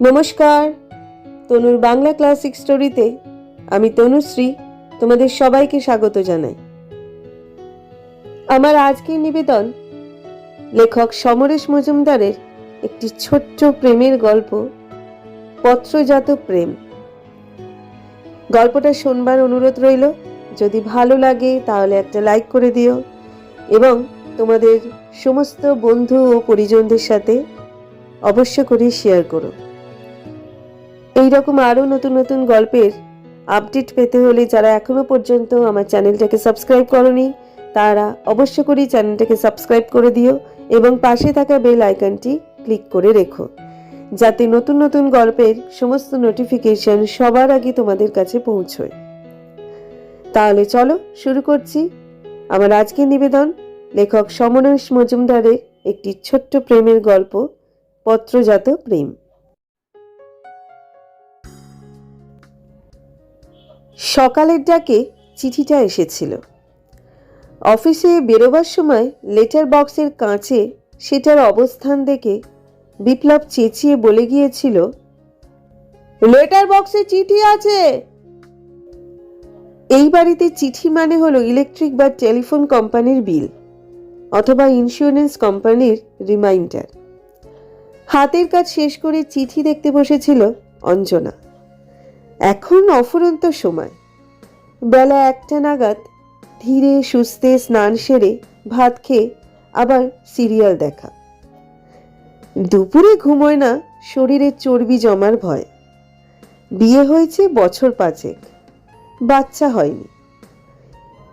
নমস্কার। তনুর বাংলা ক্লাসিক স্টোরিতে আমি তনুশ্রী তোমাদের সবাইকে স্বাগত জানাই। আমার আজকের নিবেদন লেখক সমরেশ মজুমদারের একটি ছোট্ট প্রেমের গল্প, পত্রজাত প্রেম। গল্পটা শোনবার অনুরোধ রইল, যদি ভালো লাগে তাহলে একটা লাইক করে দিও এবং তোমাদের সমস্ত বন্ধু ও পরিজনদের সাথে অবশ্য করে শেয়ার করো। এই রকম আরও নতুন নতুন গল্পের আপডেট পেতে হলে যারা এখনও পর্যন্ত আমার চ্যানেলটাকে সাবস্ক্রাইব করনি, তারা অবশ্য করেই চ্যানেলটাকে সাবস্ক্রাইব করে দিও এবং পাশে থাকা বেল আইকনটি ক্লিক করে রেখো। যাতে নতুন নতুন গল্পের সমস্ত নোটিফিকেশন সবার আগে তোমাদের কাছে পৌঁছয়। তাহলে চলো শুরু করছি। আমার আজকের নিবেদন, লেখক সমরেশ মজুমদারের একটি ছোট্ট প্রেমের গল্প, পত্রজাত প্রেম। সকালের ডাকে চিঠিটা এসেছিল। অফিসে বেরোবার সময় লেটার বক্সের কাঁচে সেটার অবস্থান দেখে বিপ্লব চেঁচিয়ে বলে গিয়েছিল, লেটার বক্সে চিঠি আছে! এই বাড়িতে চিঠি মানে হলো ইলেকট্রিক বা টেলিফোন কোম্পানির বিল অথবা ইন্স্যুরেন্স কোম্পানির রিমাইন্ডার। হাতের কাজ শেষ করে চিঠি দেখতে বসেছিল অঞ্জনা। এখন অফুরন্ত সময়। বেলা একটা নাগাদ ধীরে সুস্থে স্নান সেরে ভাত খেয়ে আবার সিরিয়াল দেখা। দুপুরে ঘুমোয় না শরীরে চর্বি জমার ভয়। বিয়ে হয়েছে বছর পাঁচেক, বাচ্চা হয়নি।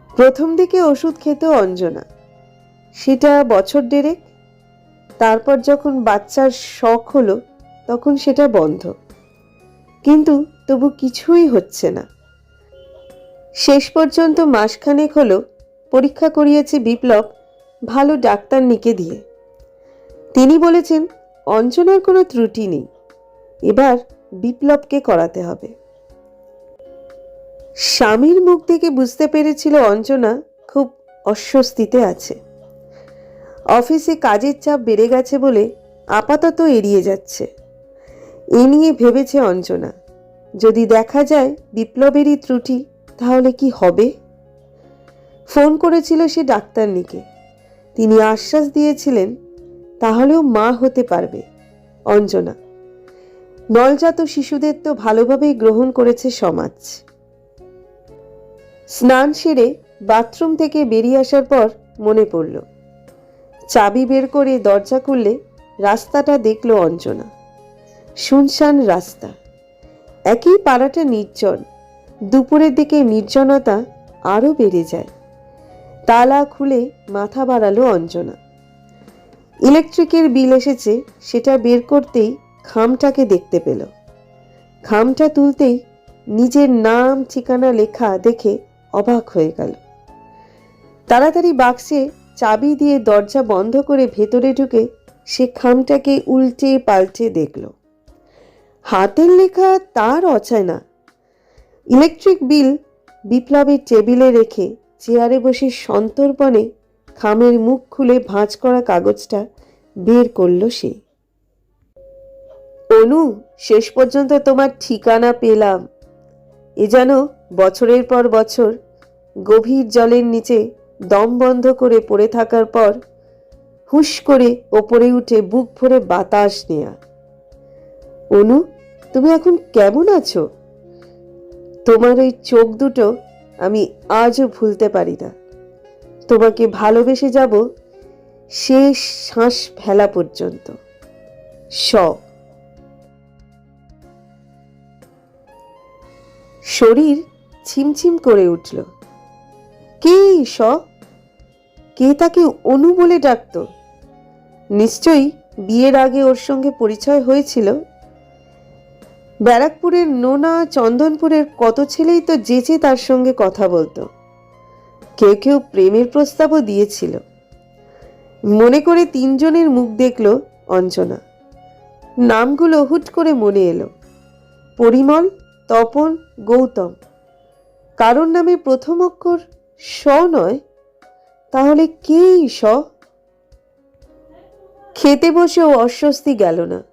প্রথম দিকে ওষুধ খেত অঞ্জনা। সেটা বছর দেড়েক, তারপর যখন বাচ্চার শখ হলো তখন সেটা বন্ধ। কিন্তু তবু কিছুই হচ্ছে না। শেষ পর্যন্ত মাসখানেক হলো পরীক্ষা করিয়েছে বিপ্লব ভালো ডাক্তার নিকে দিয়ে। তিনি বলেছেন অঞ্জনার কোনো ত্রুটি নেই, এবার বিপ্লবকে করাতে হবে। স্বামীর মুখ থেকে বুঝতে পেরেছিল অঞ্জনা খুব অস্বস্তিতে আছে। অফিসে কাজের চাপ বেড়ে গেছে বলে আপাতত এড়িয়ে যাচ্ছে। এ নিয়ে ভেবেছে অঞ্জনা। যদি দেখা যায় বিপ্লবেরই ত্রুটি, তাহলে কি হবে? ফোন করেছিল সে ডাক্তারনিকে তিনি আশ্বাস দিয়েছিলেন, তাহলেও মা হতে পারবে। অঞ্জনা, নলজাত শিশুদের তো ভালোভাবেই গ্রহণ করেছে সমাজ। স্নান সেরে বাথরুম থেকে বেরিয়ে আসার পর মনে পড়ল, চাবি বের করে দরজা খুললে রাস্তাটা দেখল অঞ্জনা। শুনশান রাস্তা। একই পাড়াটা নির্জন। দুপুরের দিকে নির্জনতা আরও বেড়ে যায়। তালা খুলে মাথা বাড়ালো অঞ্জনা। ইলেকট্রিকের বিল এসেছে, সেটা বের করতেই খামটাকে দেখতে পেল। খামটা তুলতেই নিজের নাম, ঠিকানা, লেখা দেখে অবাক হয়ে গেল। তাড়াতাড়ি বাক্সে চাবি দিয়ে দরজা বন্ধ করে ভেতরে ঢুকে সে খামটাকে উল্টে পাল্টে দেখল। হাতের লেখা তার অচায়না ইলেকট্রিক বিল বিপ্লবের টেবিলে রেখে চেয়ারে বসে সন্তর্পণে খামের মুখ খুলে ভাঁজ করা কাগজটা বের করল সে। অনু, শেষ পর্যন্ত তোমার ঠিকানা পেলাম। এ যেন বছরের পর বছর গভীর জলের নিচে দম বন্ধ করে পড়ে থাকার পর হুশ করে ওপরে উঠে বুক ভরে বাতাস নেয়া। অনু তুমি এখন কেমন আছো? তোমার ওই চোখ দুটো আমি আজও ভুলতে পারি না। তোমাকে ভালোবেসে যাব শেষ শ্বাস ফেলা পর্যন্ত। স শরীর ছিমছিম করে উঠল। কে স কে তাকে অনু বলে ডাকত? নিশ্চয়ই বিয়ের আগে ওর সঙ্গে পরিচয় হয়েছিল ব্যারাকপুরের নোনা চন্দনপুরের কত ছেলেই তো যেচে তার সঙ্গে কথা বলতো। কেউ কেউ প্রেমের প্রস্তাবও দিয়েছিল। মনে করে তিনজনের মুখ দেখল অঞ্জনা। নামগুলো হুট করে মনে এলো। পরিমল, তপন, গৌতম। কারোর নামে প্রথম অক্ষর স নয়, তাহলে কেই স? খেতে বসেও অস্বস্তি গেল না।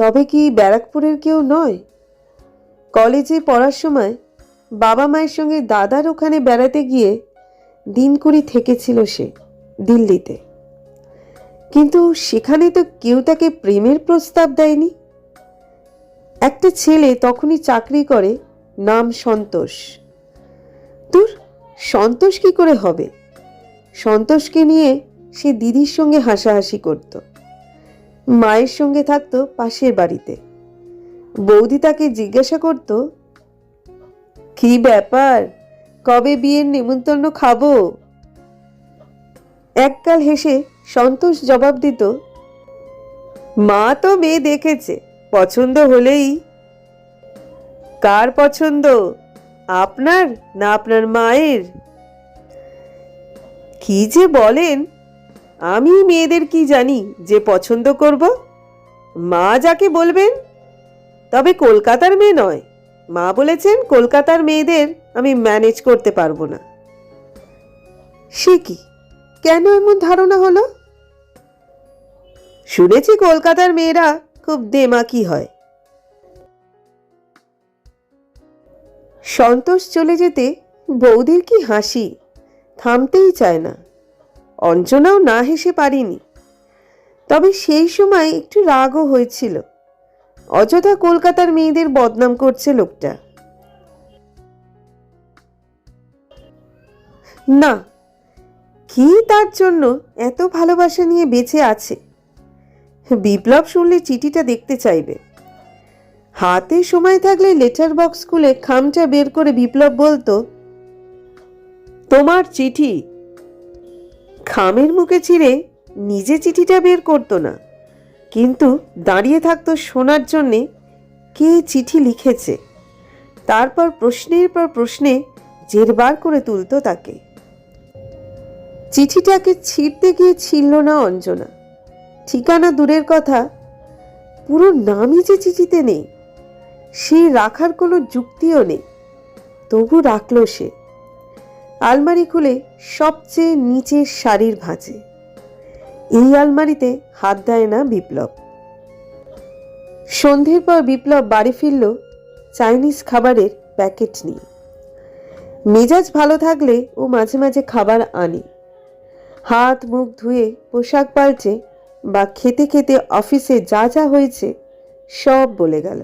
তবে কি ব্যারাকপুরের কেউ নয়? কলেজে পড়ার সময় বাবা মায়ের সঙ্গে দাদার ওখানে বেড়াতে গিয়ে দিন কুড়ি থেকেছিল সে দিল্লিতে। কিন্তু সেখানে তো কেউ তাকে প্রেমের প্রস্তাব দেয়নি। একটা ছেলে তখনই চাকরি করে, নাম সন্তোষ। তোর সন্তোষ কি করে হবে? সন্তোষকে নিয়ে সে দিদির সঙ্গে হাসাহাসি করত। মায়ের সঙ্গে থাকতো পাশের বাড়িতে। বৌদি তাকে জিজ্ঞাসা করত, কি ব্যাপার? কবে বিয়ের নেমন্তন্ন খাব? এককাল হেসে সন্তোষ জবাব দিত, মা তো মেয়ে দেখেছে, পছন্দ হলেই। কার পছন্দ? আপনার না আপনার মায়ের? কি যে বলেন আমি মেয়েদের কি জানি যে পছন্দ করব? মা যাকে বলবেন? তবে কলকাতার মেয়ে নয়। মা বলেছেন, কলকাতার মেয়েদের আমি ম্যানেজ করতে পারব না। সে কি? কেন এমন ধারণা হলো? শুনেছি কলকাতার মেয়েরা খুব দেমাকি হয়। সন্তোষ চলে যেতে বৌদির কি হাসি? থামতেই চায় না। অঞ্জনাও না হেসে পারিনি। তবে সেই সময় একটু রাগও হয়েছিল। অযথা কলকাতার মেয়েদের বদনাম করছে লোকটা। না, কি তার জন্য এত ভালোবাসা নিয়ে বেঁচে আছে? বিপ্লব শুনলে চিঠিটা দেখতে চাইবে। হাতে সময় থাকলে লেটার বক্স খুলে খামটা বের করে বিপ্লব বলতো, তোমার চিঠি খামের মুখে ছিঁড়ে নিজে চিঠিটা বের করতো না। কিন্তু দাঁড়িয়ে থাকতো শোনার জন্যে কে চিঠি লিখেছে। তারপর প্রশ্নের পর প্রশ্নে জেরবার করে তুলতো তাকে। চিঠিটাকে ছিঁড়তে গিয়ে ছিল না অঞ্জনা। ঠিকানা দূরের কথা, পুরো নামই যে চিঠিতে নেই, সে রাখার কোনো যুক্তিও নেই, তবু রাখল সে। আলমারি খুলে সবচেয়ে নিচের শাড়ির ভাঁজে। এই আলমারিতে হাত দেয় না বিপ্লব। সন্ধ্যের পর বিপ্লব বাড়ি ফিরল চাইনিজ খাবারের প্যাকেট নিয়ে। মেজাজ ভালো থাকলে ও মাঝে মাঝে খাবার আনে। হাত মুখ ধুয়ে পোশাক পাল্টে বা খেতে খেতে অফিসে যা যা হয়েছে সব বলে গেল।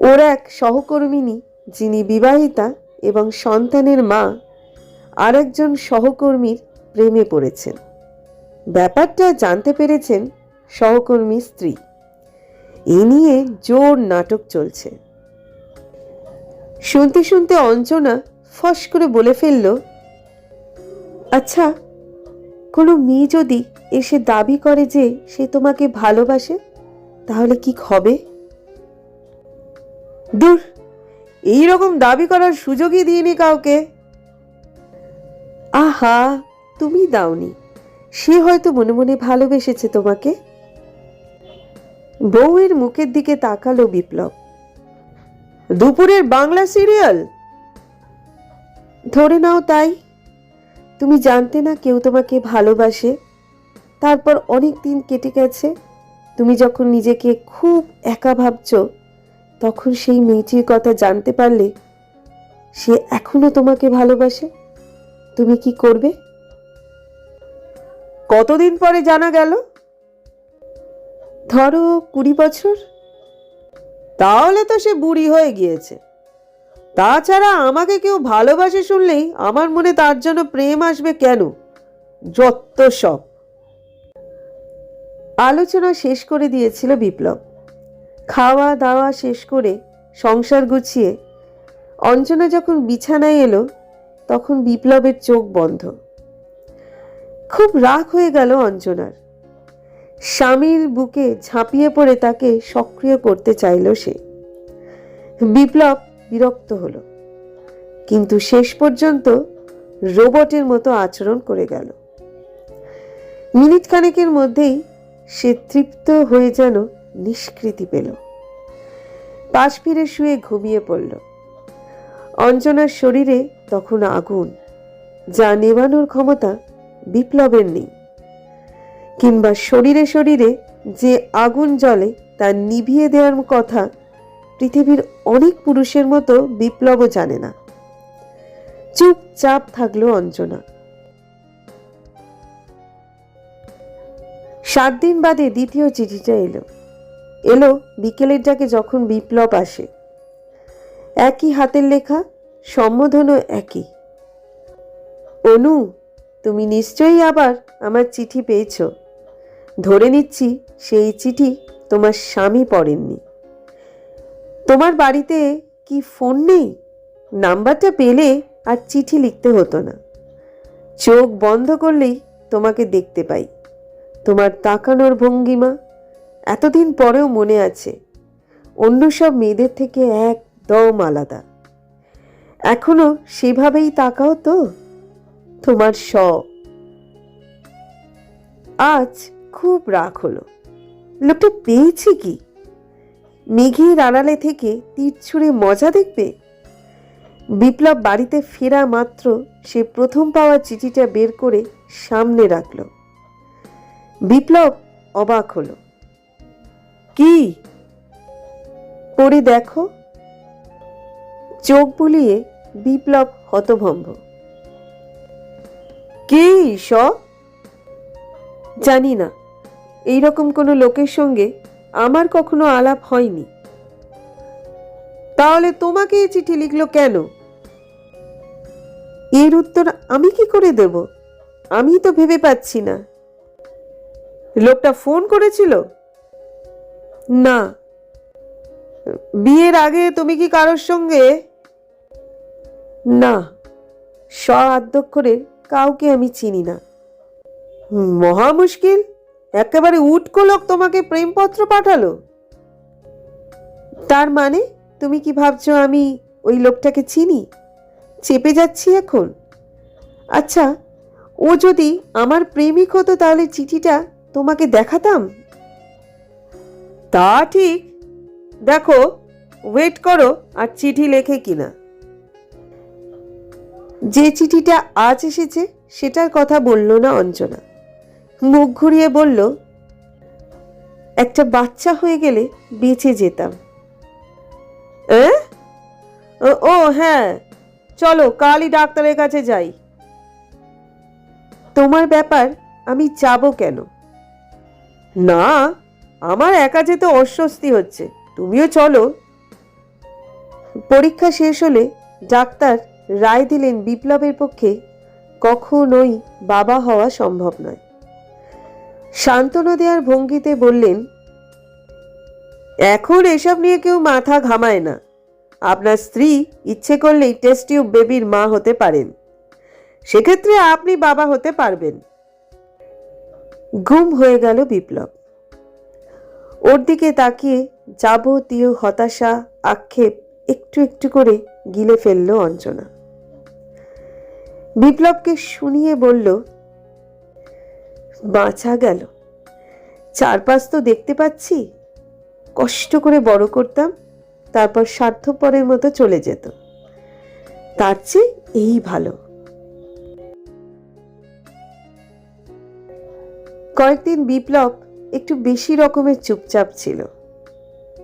ওর এক সহকর্মিনী যিনি বিবাহিতা এবং সন্তানের মা আর একজন সহকর্মীর প্রেমে পড়েছেন। ব্যাপারটা জানতে পেরেছেন সহকর্মী স্ত্রী। এ নিয়ে জোর নাটক চলছে। শুনতে শুনতে অঞ্জনা ফস করে বলে ফেলল আচ্ছা কোনো মেয়ে যদি এসে দাবি করে যে সে তোমাকে ভালোবাসে, তাহলে কি হবে? দূর এই রকম দাবি করার সুযোগই দিইনি কাউকে। আহা, তুমি দাওনি। সে হয়তো মনে মনে ভালোবেসেছে তোমাকে। বউয়ের মুখের দিকে তাকালো বিপ্লব। দুপুরের বাংলা সিরিয়াল? ধরে নাও তাই। তুমি জানতে না কেউ তোমাকে ভালোবাসে। তারপর অনেক দিন কেটে গেছে। তুমি যখন নিজেকে খুব একা ভাবছ তখন সেই মেয়েটির কথা জানতে পারলে সে এখনও তোমাকে ভালোবাসে? তুমি কি করবে? কতদিন পরে জানা গেল? ধরো কুড়ি বছর। তাহলে তো সে বুড়ি হয়ে গিয়েছে। তাছাড়া আমাকে কেউ ভালোবাসে শুনলেই আমার মনে তার জন্য প্রেম আসবে কেন? যত সব। আলোচনা শেষ করে দিয়েছিল বিপ্লব। খাওয়া দাওয়া শেষ করে সংসার গুছিয়ে অঞ্জনা যখন বিছানায় এলো, তখন বিপ্লবের চোখ বন্ধ। খুব রাগ হয়ে গেল অঞ্জনার। স্বামীর বুকে ঝাঁপিয়ে পড়ে তাকে সক্রিয় করতে চাইল সে। বিপ্লব বিরক্ত হলো, কিন্তু শেষ পর্যন্ত রোবটের মতো আচরণ করে গেল। মিনিট খানেকের মধ্যেই সে তৃপ্ত হয়ে যেন নিষ্কৃতি পেল। পাশ ফিরে শুয়ে ঘুমিয়ে পড়ল। অঞ্জনার শরীরে তখন আগুন, যা নেভানোর ক্ষমতা বিপ্লবের নেই। কিংবা শরীরে শরীরে যে আগুন জ্বলে তা নিভিয়ে দেওয়ার কথা পৃথিবীর অনেক পুরুষের মতো বিপ্লবও জানে না। চুপচাপ থাকল অঞ্জনা। সাত দিন বাদে দ্বিতীয় চিঠিটা এলো। এলো বিকেলের ডাকে যখন বিপ্লব আসে। একই হাতের লেখা, সম্বোধনও একই। অনু, তুমি নিশ্চয়ই আবার আমার চিঠি পেয়েছ। ধরে নিচ্ছি সেই চিঠি তোমার স্বামী পড়েননি। তোমার বাড়িতে কি ফোন নেই? নাম্বারটা পেলে আর চিঠি লিখতে হতো না। চোখ বন্ধ করলেই তোমাকে দেখতে পাই। তোমার তাকানোর ভঙ্গিমা এতদিন পরেও মনে আছে, অন্য সব মেয়েদের থেকে একদম আলাদা। এখনও সেভাবেই তাকাও তো, তোমার স আজ খুব রাগ হলো। লোকটা পেয়েছে কি? মেঘের আড়ালে থেকে তীর ছুঁড়ে মজা দেখবে? বিপ্লব বাড়িতে ফেরা মাত্র সে প্রথম পাওয়া চিঠিটা বের করে সামনে রাখল। বিপ্লব অবাক হলো। কি? পড়ে দেখো। চোখ বুলিয়ে বিপ্লব হতভম্ব। কে সব? জানি না। এইরকম কোনো লোকের সঙ্গে আমার কখনো আলাপ হয়নি। তাহলে তোমাকে এই চিঠি লিখলো কেন? এর উত্তর আমি কি করে দেব? আমি তো ভেবে পাচ্ছি না। লোকটা ফোন করেছিল? না। বিয়ের আগে তুমি কি কারোর সঙ্গে? না। স আদ্যক্ষরে কাউকে আমি চিনি না। মহা মুশকিল। একেবারে উটকো লোক তোমাকে প্রেমপত্র পাঠালো। তার মানে তুমি কি ভাবছ আমি ওই লোকটাকে চিনি? চেপে যাচ্ছি এখন। আচ্ছা ও যদি আমার প্রেমিক হতো তাহলে চিঠিটা তোমাকে দেখাতাম? তা ঠিক। দেখো ওয়েট করো আর চিঠি লেখে কিনা। যে চিঠিটা আজ এসেছে, সেটার কথা বলল না অঞ্জনা। মুখ ঘুরিয়ে বলল, একটা বাচ্চা হয়ে গেলে বেঁচে যেতাম। ও হ্যাঁ। চলো, কালই ডাক্তারের কাছে যাই। তোমার ব্যাপার, আমি যাব কেন? না আমার একা যেতে অস্বস্তি হচ্ছে। তুমিও চলো। পরীক্ষা শেষ হলে ডাক্তার রায় দিলেন বিপ্লবের পক্ষে কখনোই বাবা হওয়া সম্ভব নয়। সান্ত্বনা দেওয়ার ভঙ্গিতে বললেন, এখন এসব নিয়ে কেউ মাথা ঘামায় না। আপনার স্ত্রী ইচ্ছে করলেই টেস্ট টিউব বেবির মা হতে পারেন। সেক্ষেত্রে আপনি বাবা হতে পারবেন। ঘুম হয়ে গেল বিপ্লব। ওর দিকে তাকিয়ে যাবতীয় হতাশা, আক্ষেপ একটু একটু করে গিলে ফেলল অঞ্জনা। বিপ্লবকে শুনিয়ে বলল, বাঁচা গেল। চারপাশ তো দেখতে পাচ্ছি। কষ্ট করে বড় করতাম, তারপর স্বার্থপরের মতো চলে যেত। তার চেয়ে এই ভালো। কয়েকদিন বিপ্লব একটু বেশি রকমের চুপচাপ ছিল।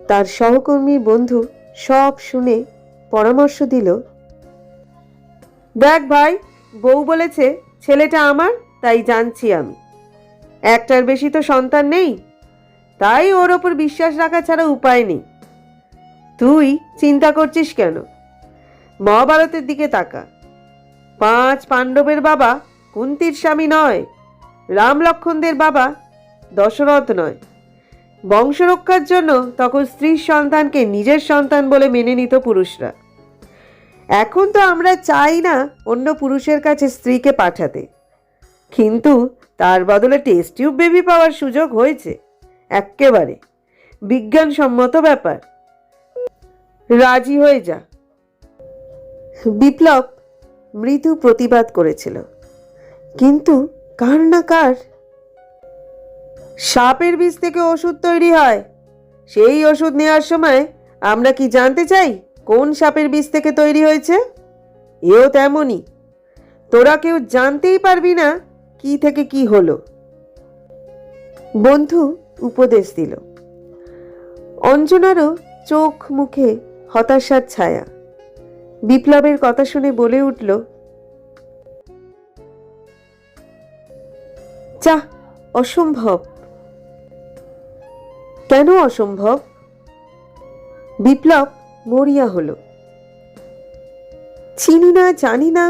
তার সহকর্মী বন্ধু সব শুনে পরামর্শ দিল, দেখ ভাই, বউ বলেছে ছেলেটা আমার, তাই জানছি আমি। একটার বেশি তো সন্তান নেই, তাই ওর ওপর বিশ্বাস রাখা ছাড়া উপায় নেই। তুই চিন্তা করছিস কেন? মহাভারতের দিকে তাকা। পাঁচ পাণ্ডবের বাবা কুন্তির স্বামী নয় রাম লক্ষণদের বাবা দশরথ নয়। বংশরক্ষার জন্য তখন স্ত্রীর সন্তানকে নিজের সন্তান বলে মেনে নিত পুরুষরা। এখন তো আমরা চাই না অন্য পুরুষের কাছে স্ত্রীকে পাঠাতে। কিন্তু তার বদলে টেস্ট টিউব বেবি পাওয়ার সুযোগ হয়েছে। এক্কেবারে। বিজ্ঞানসম্মত ব্যাপার। রাজি হয়ে যা। বিপ্লব মৃদু প্রতিবাদ করেছিল। কিন্তু কার না কার সাপের বীজ থেকে ওষুধ তৈরি হয়। সেই ওষুধ নেওয়ার সময় আমরা কি জানতে চাই কোন সাপের বীজ থেকে তৈরি হয়েছে? এও তেমনই। তোরা কেউ জানতেই পারবি না কি থেকে কি হলো। বন্ধু উপদেশ দিল। অঞ্জনারও চোখ মুখে হতাশার ছায়া। বিপ্লবের কথা শুনে বলে উঠল, যা, অসম্ভব। কেন অসম্ভব? বিপ্লব মরিয়া হলো। চিনি না, জানি না,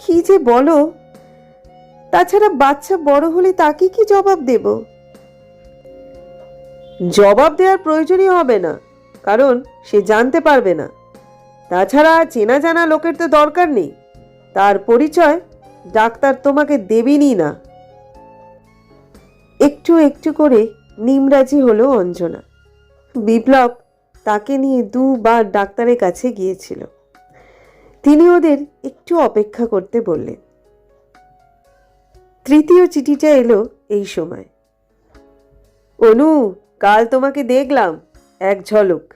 কি যে বলো? তাছাড়া বাচ্চা বড় হলে তাকে কি জবাব দেব? জবাব দেওয়ার প্রয়োজনই হবে না, কারণ সে জানতে পারবে না। তাছাড়া চেনা জানা লোকের তো দরকার নেই। তার পরিচয় ডাক্তার তোমাকে দেবেনই না। একটু একটু করে নিমরাজি হলো অঞ্জনা। বিপ্লব তাকে নিয়ে দুবার ডাক্তারের কাছে গিয়েছিল। তিনি ওদের একটু অপেক্ষা করতে বললেন। তৃতীয় চিঠিটা এলো এই সময়। অনু, কাল তোমাকে দেখলাম, এক ঝলক।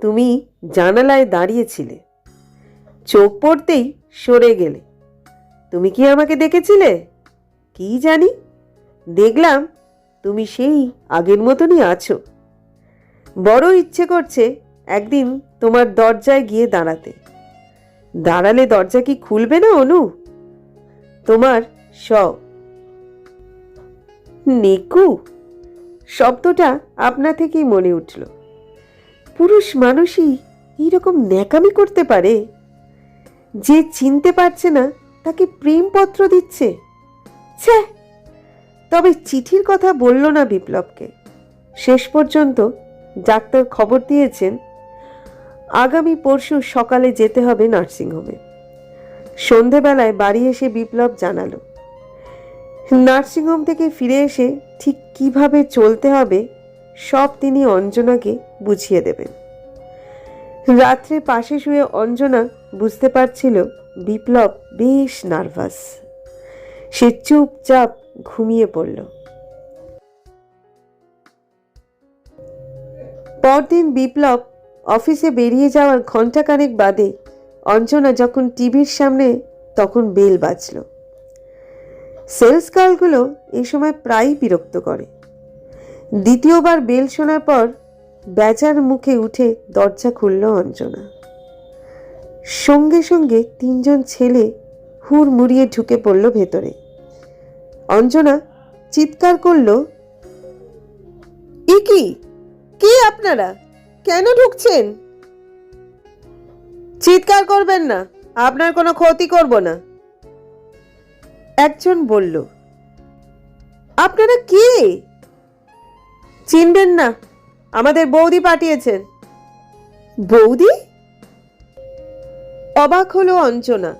তুমি জানালায় দাঁড়িয়েছিলে। চোখ পড়তেই সরে গেলে। তুমি কি আমাকে দেখেছিলে? কি জানি? দেখলাম তুমি সেই আগের মতনই আছো। বড় ইচ্ছে করছে একদিন তোমার দরজায় গিয়ে দাঁড়াতে। দাঁড়ালে দরজা কি খুলবে না, অনু? তোমার স নিকু, শব্দটা আপনা থেকেই মনে উঠল। পুরুষ মানুষই এইরকম ন্যাকামি করতে পারে? যে চিনতে পারছে না, তাকে প্রেমপত্র দিচ্ছে? ছ্যা! তবে চিঠির কথা বলল না বিপ্লবকে। শেষ পর্যন্ত ডাক্তার খবর দিয়েছেন, আগামী পরশু সকালে যেতে হবে নার্সিংহোমে। সন্ধেবেলায় বাড়ি এসে বিপ্লব জানালো, নার্সিংহোম থেকে ফিরে এসে ঠিক কীভাবে চলতে হবে সব তিনি অঞ্জনাকে বুঝিয়ে দেবেন। রাত্রে পাশে শুয়ে অঞ্জনা বুঝতে পারছিল বিপ্লব বেশ নার্ভাস। সে চুপচাপ ঘুমিয়ে পড়ল। পরদিন বিপ্লব অফিসে বেরিয়ে যাওয়ার ঘন্টাখানেক বাদে অঞ্জনা যখন টিভির সামনে, তখন বেল বাজল। সেলস গার্লগুলো এই সময় প্রায়ই বিরক্ত করে। দ্বিতীয়বার বেল শোনার পর বেচার মুখে উঠে দরজা খুলল অঞ্জনা। সঙ্গে সঙ্গে তিনজন ছেলে হুড় মুড়িয়ে ঢুকে পড়ল ভেতরে। অঞ্জনা চিৎকার করল, এ কি? কে আপনারা? কেন ঢুকছেন? চিৎকার করবেন না, আপনার কোনো ক্ষতি করব না। একজন বলল, আপনারা কে? চিনবেন না, আমাদের বৌদি পাঠিয়েছেন। বৌদি? অবাক হলো অঞ্চনা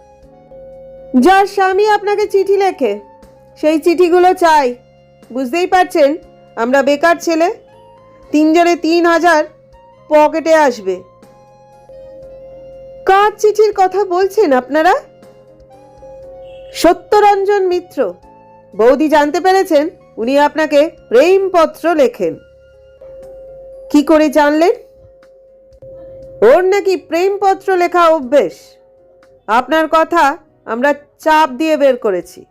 যার স্বামী আপনাকে চিঠি লেখে সেই চিঠিগুলো চাই। বুঝতেই পারছেন? আমরা বেকার ছেলে। তিনজনে তিন হাজার পকেটে আসবে। কার চিঠির কথা বলছেন আপনারা? সত্যরঞ্জন মিত্র। বৌদি জানতে পেরেছেন? উনি আপনাকে প্রেমপত্র লেখেন। কি করে জানলেন? ওর নাকি প্রেমপত্র লেখা অভ্যেস। আপনার কথা আমরা চাপ দিয়ে বের করেছি।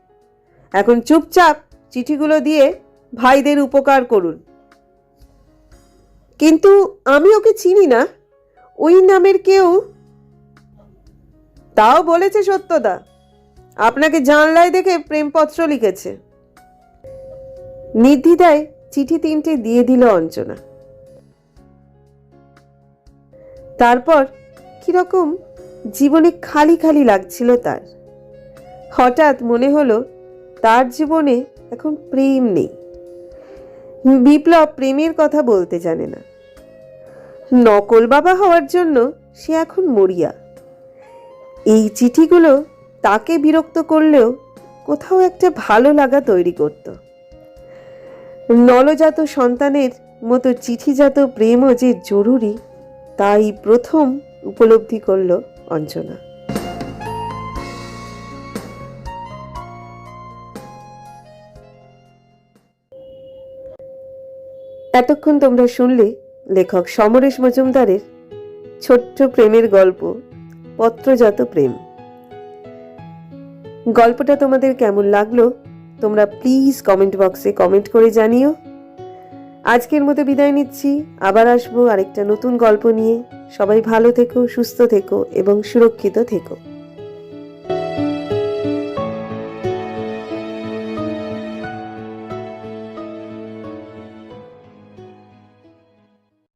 এখন চুপচাপ চিঠিগুলো দিয়ে ভাইদের উপকার করুন। কিন্তু আমি ওকে চিনি না। ওই নামের কেউ তাও বলেছে সত্যদা। আপনাকে জানলায় দেখে প্রেমপত্র লিখেছে। নির্দ্বিধায় চিঠি তিনটে দিয়ে দিল অঞ্চনা। তারপর কীরকম জীবনে খালি খালি লাগছিল তার। হঠাৎ মনে হলো তার জীবনে এখন প্রেম নেই। বিপ্লব প্রেমের কথা বলতে জানে না। নকল বাবা হওয়ার জন্য সে এখন মরিয়া। এই চিঠিগুলো তাকে বিরক্ত করলেও কোথাও একটা ভালো লাগা তৈরি করত। নলজাত সন্তানের মতো চিঠিজাত প্রেমও যে জরুরি, তাই প্রথম উপলব্ধি করল অঞ্জনা। এতক্ষণ তোমরা শুনলে লেখক সমরেশ মজুমদারের ছোট্ট প্রেমের গল্প, পত্রজাত প্রেম। গল্পটা তোমাদের কেমন লাগল? তোমরা প্লিজ কমেন্ট বক্সে কমেন্ট করে জানিও। আজকের মতো বিদায় নিচ্ছি, আবার আসব আরেকটা নতুন গল্প নিয়ে। সবাই ভালো থেকো, সুস্থ থেকো এবং সুরক্ষিত থেকো।